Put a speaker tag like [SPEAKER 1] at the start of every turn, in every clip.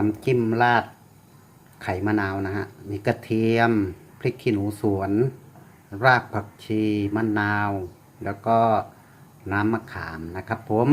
[SPEAKER 1] น้ำจิ้มราดไข่มะนาวนะฮะมีกระเทียมพริกขี้หนูสวน รากผักชีมะนาว แล้วก็น้ำมะขามนะครับผม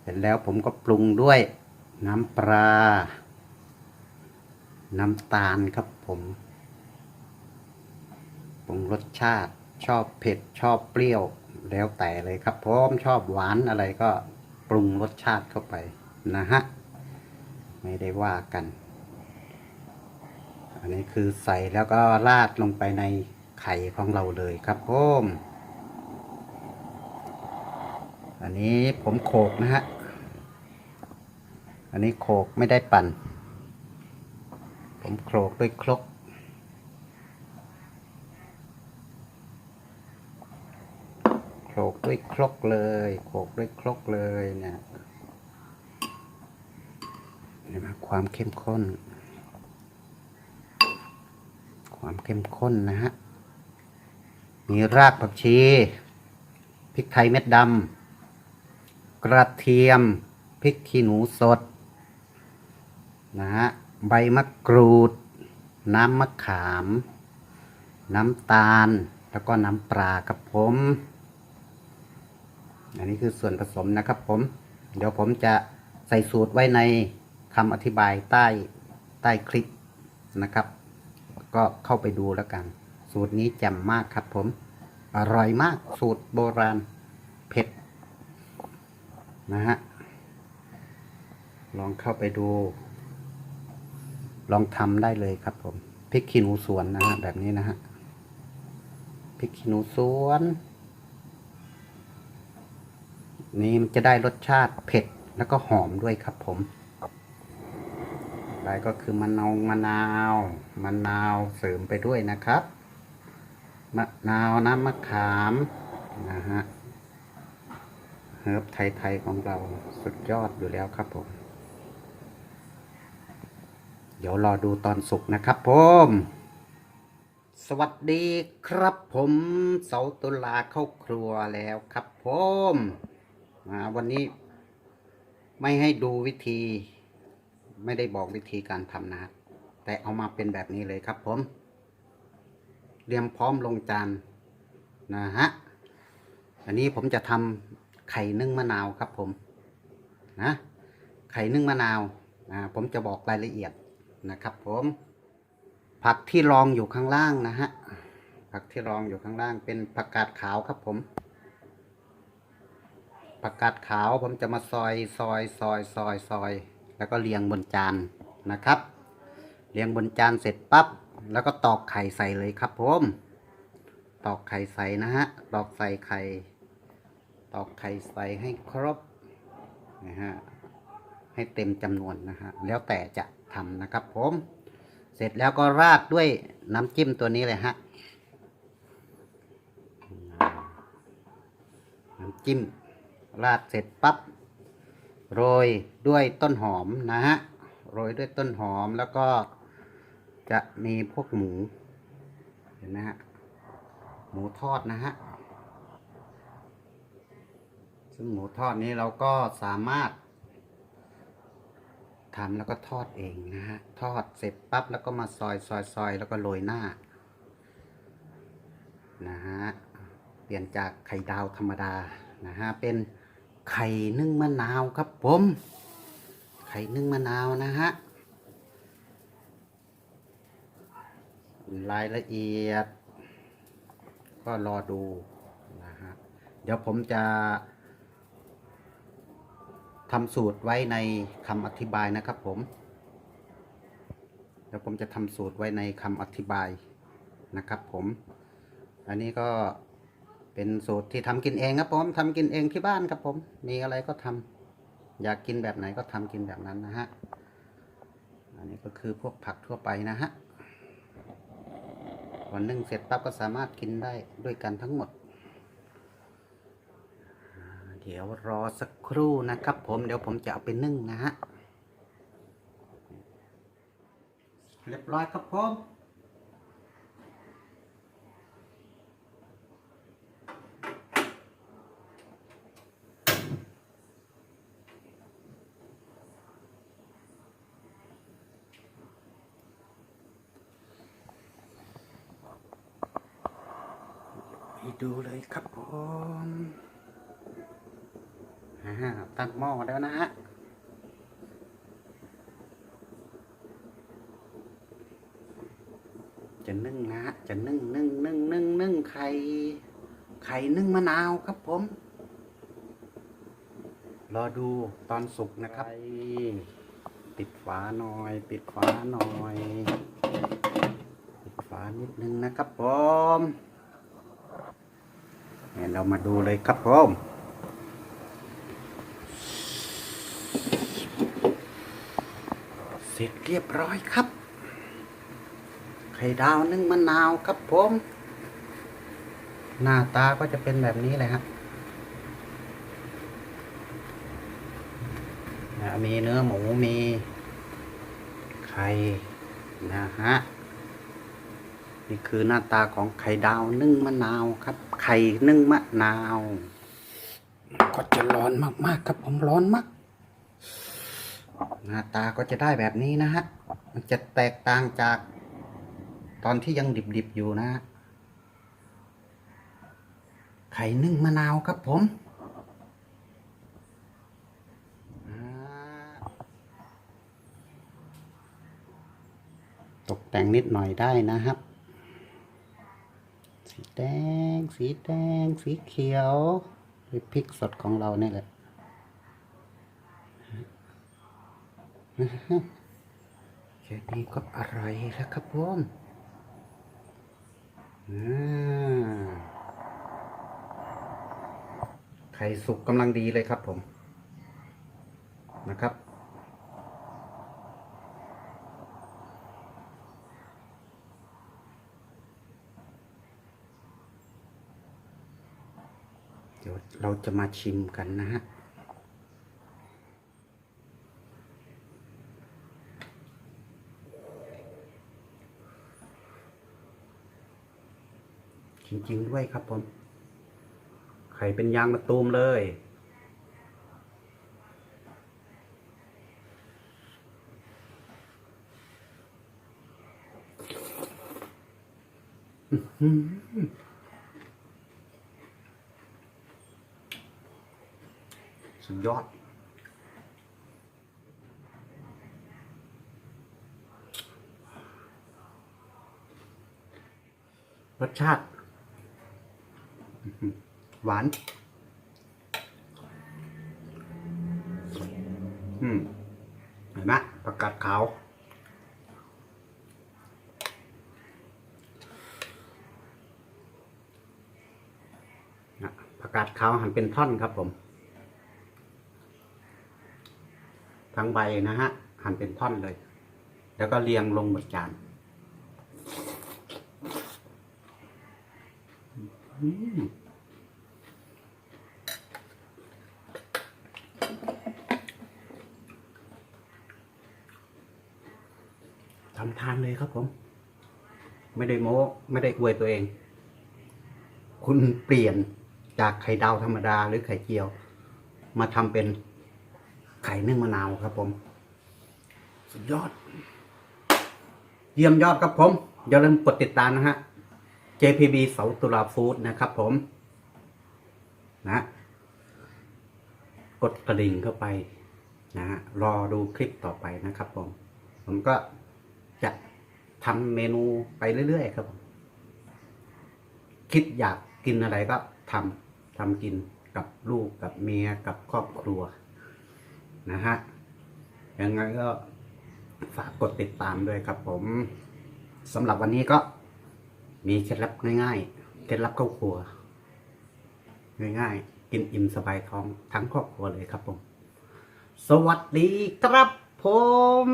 [SPEAKER 1] เสร็จแล้วผมก็ปรุงด้วยน้ำปลา น้ำตาลครับผมปรุงรสชาติชอบเผ็ดชอบเปรี้ยวแล้วแต่เลยครับผมชอบหวานอะไรก็ปรุงรสชาติเข้าไปนะฮะ ไม่ได้ว่ากัน อันนี้คือใส่แล้วก็ราดลงไปในไข่ของเราเลยครับผมอันนี้ผมโขกนะฮะ อันนี้โขกไม่ได้ปั่น ผมโขกด้วยครก โขกด้วยครกเลย โขกด้วยครกเลยเนี่ย ไหมความเข้มข้น ความเข้มข้นนะฮะ มีรากผักชี พริกไทยเม็ดดำ กระเทียม พริกขี้หนูสด นะฮะ ใบมะกรูด น้ำมะขาม น้ำตาล แล้วก็น้ำปลาครับผม อันนี้คือส่วนผสมนะครับผม เดี๋ยวผมจะใส่สูตรไว้ใน คำอธิบายใต้ใต้คลิปนะครับ ก็เข้าไปดูแล้วกัน สูตรนี้แจ่มมากครับผม อร่อยมากสูตรโบราณเผ็ดนะฮะลองเข้าไปดู ลองทำได้เลยครับผมพริกขี้หนูสวนนะฮะแบบนี้นะฮะพริกขี้หนูสวน นี่มันจะได้รสชาติเผ็ดแล้วก็หอมด้วยครับผม อะไรก็คือมะนาวมะนาวมะนาวเสริมไปด้วยนะครับมะนาวน้ำมะขามนะฮะเฮิร์บไทยๆของเราสุดยอดอยู่แล้วครับผม เดี๋ยวรอดูตอนสุกนะครับผมสวัสดีครับผมเสาตุลาเข้าครัวแล้วครับผมวันนี้ไม่ให้ดูวิธี ไม่ได้บอกวิธีการทำนะแต่เอามาเป็นแบบนี้เลยครับผมเตรียมพร้อมลงจานนะฮะอันนี้ผมจะทำไข่นึ่งมะนาวครับผมนะไข่นึ่งมะนาวนะผมจะบอกรายละเอียดนะครับผมผักที่รองอยู่ข้างล่างนะฮะผักที่รองอยู่ข้างล่างเป็นผักกาดขาวครับผมผักกาดขาวผมจะมาซอยซอยซอยซอยซอย แล้วก็เรียงบนจานนะครับ เรียงบนจานเสร็จปั๊บแล้วก็ตอกไข่ใส่เลยครับผมตอกไข่ใส่นะฮะตอกใส่ไข่ตอกไข่ใส่ให้ครบนะฮะให้เต็มจำนวนนะฮะแล้วแต่จะทำนะครับผม เสร็จแล้วก็ราดด้วยน้ำจิ้มตัวนี้เลยฮะน้ำจิ้มราดเสร็จปั๊บ โรยด้วยต้นหอมนะฮะโรยด้วยต้นหอมแล้วก็จะมีพวกหมูเห็นไหมฮะหมูทอดนะฮะซึ่งหมูทอดนี้เราก็สามารถทำแล้วก็ทอดเองนะฮะทอดเสร็จปั๊บแล้วก็มาซอยซอยซอยแล้วก็โรยหน้านะฮะเปลี่ยนจากไข่ดาวธรรมดานะฮะเป็น ไข่นึ่งมะนาวครับผม ไข่นึ่งมะนาวนะฮะ รายละเอียด ก็รอดูนะฮะ เดี๋ยวผมจะทำสูตรไว้ในคำอธิบายนะครับผม เดี๋ยวผมจะทำสูตรไว้ในคำอธิบายนะครับผม อันนี้ก็ เป็นสูตรที่ทำกินเองครับผมทำกินเองที่บ้านครับผม มีอะไรก็ทำอยากกินแบบไหนก็ทำกินแบบนั้นนะฮะ อันนี้ก็คือพวกผักทั่วไปนะฮะวันนึ่งเสร็จปั๊บก็สามารถกินได้ด้วยกันทั้งหมด เดี๋ยวรอสักครู่นะครับผมเดี๋ยวผมจะเอาไปนึ่งนะฮะ เรียบร้อยครับผม ดูเลยครับผมตั้งหม้อแล้วนะฮะจะนึ่งนะฮะจะนึ่งนึ่งนึ่งนึ่งนึ่งไข่ไข่นึ่งมะนาวครับผม รอดูตอนสุกนะครับปิดฝาหน่อยปิดฝาหน่อยปิดฝานิดนึงนะครับผม เรามาดูเลยครับผมเสร็จเรียบร้อยครับ ไข่ดาวนึ่งมะนาวครับผม หน้าตาก็จะเป็นแบบนี้เลยฮะนะมีเนื้อหมูมีไข่นะฮะ นี่คือหน้าตาของไข่ดาวนึ่งมะนาวครับ ไข่นึ่งมะนาว ก็จะร้อนมากๆครับผมร้อนมาก หน้าตาก็จะได้แบบนี้นะฮะ มันจะแตกต่างจากตอนที่ยังดิบๆอยู่นะฮะไข่นึ่งมะนาวครับผมอ่าตกแต่งนิดหน่อยได้นะครับสี แดง สีแดง สีเขียวหรือพริกสดของเราเนี่ยแหละแค่นี้ก็อร่อยแล้วครับผมอ่าไข่สุกกำลังดีเลยครับผม นะครับ เดี๋ยวเราจะมาชิมกันนะฮะจริงๆด้วยครับผม ไข่เป็นยางมะตูมเลยอื้อหือ สุดยอด รสชาติ หวาน อืมเห็นไหมประกาศขาวนะผักกาดขาวหั่นเป็นท่อนครับผม ทั้งใบนะฮะ หั่นเป็นท่อนเลย แล้วก็เรียงลงบนจานทำทานเลยครับผม ไม่ได้โม้ไม่ได้อวยตัวเอง คุณเปลี่ยนจากไข่ดาวธรรมดาหรือไข่เจียว มาทำเป็น ไข่นึ่งมะนาวครับผม สุดยอด เยี่ยมยอดครับผม อย่าลืมกดติดตามนะฮะ JPB เสาตุลาฟู้ดนะครับผม นะ กดกระดิ่งเข้าไป นะฮะรอดูคลิปต่อไปนะครับผม ผมก็จะทำเมนูไปเรื่อยๆครับผมคิดอยากกินอะไรก็ทำทำกินกับลูกกับเมียกับครอบครัว นะฮะยังไงก็ฝากกดติดตามด้วยครับผมสำหรับวันนี้ก็มีเคล็ดลับง่ายๆ เคล็ดลับเข้าครัว ง่ายๆ กินอิ่มสบายท้องทั้งครอบครัวเลยครับผม สวัสดีครับผม